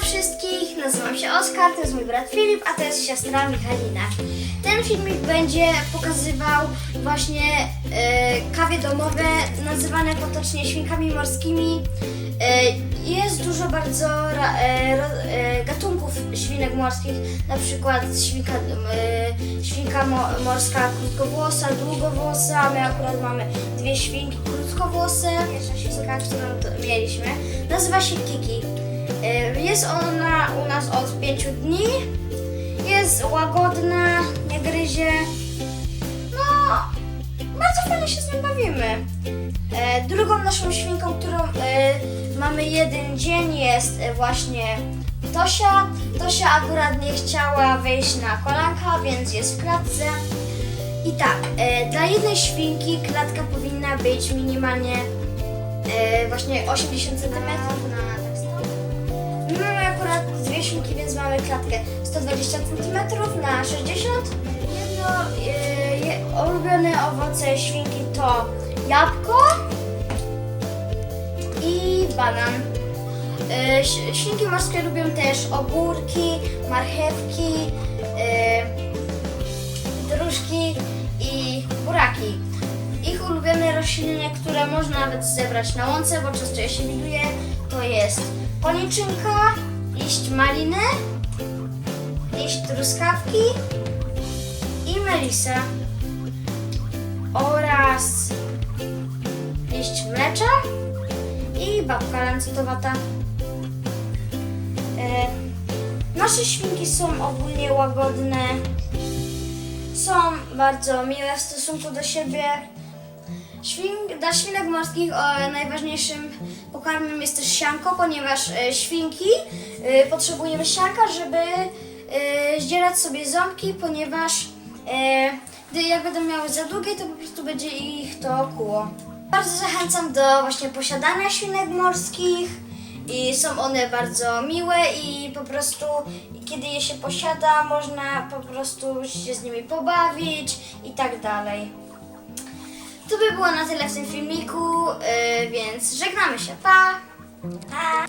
wszystkich, nazywam się Oskar, to jest mój brat Filip, a to jest siostra Michalina. Ten filmik będzie pokazywał właśnie e, kawie domowe, nazywane potocznie świnkami morskimi. E, jest dużo bardzo ra, ro, e, gatunków świnek morskich, na przykład świnka, e, świnka mo, morska krótkowłosa, długowłosa, my akurat mamy dwie świnki krótkowłose. Pierwsza świnka, którą mieliśmy, nazywa się Kiki. Jest ona u nas od 5 dni. Jest łagodna, nie gryzie. No, bardzo fajnie się z nią bawimy. E, Drugą naszą świnką, którą e, mamy jeden dzień jest e, właśnie Tosia. Tosia akurat nie chciała wejść na kolanka, więc jest w klatce. I tak, dla jednej świnki klatka powinna być minimalnie właśnie 80 cm więc mamy klatkę 120 cm na 60 Jedno je, ulubione owoce świnki to jabłko i banan. Ś- świnki morskie lubią też ogórki, marchewki, e, dróżki i buraki. Ich ulubione rośliny, które można nawet zebrać na łące, bo często je się widuje, to jest poniczynka, liść maliny, liść truskawki i melisa oraz liść mlecza i babka lancetowata. E, nasze świnki są ogólnie łagodne, są bardzo miłe w stosunku do siebie. Świn, dla świnek morskich e, najważniejszym pokarmem jest też sianko, ponieważ e, świnki e, potrzebujemy sianka, żeby e, zdzierać sobie ząbki, ponieważ e, gdy jak będą miały za długie, to po prostu będzie ich to kuło. Bardzo zachęcam do właśnie posiadania świnek morskich i są one bardzo miłe i po prostu kiedy je się posiada, można po prostu się z nimi pobawić i tak dalej. To by było na tyle w tym filmiku, yy, więc żegnamy się. Pa! Pa!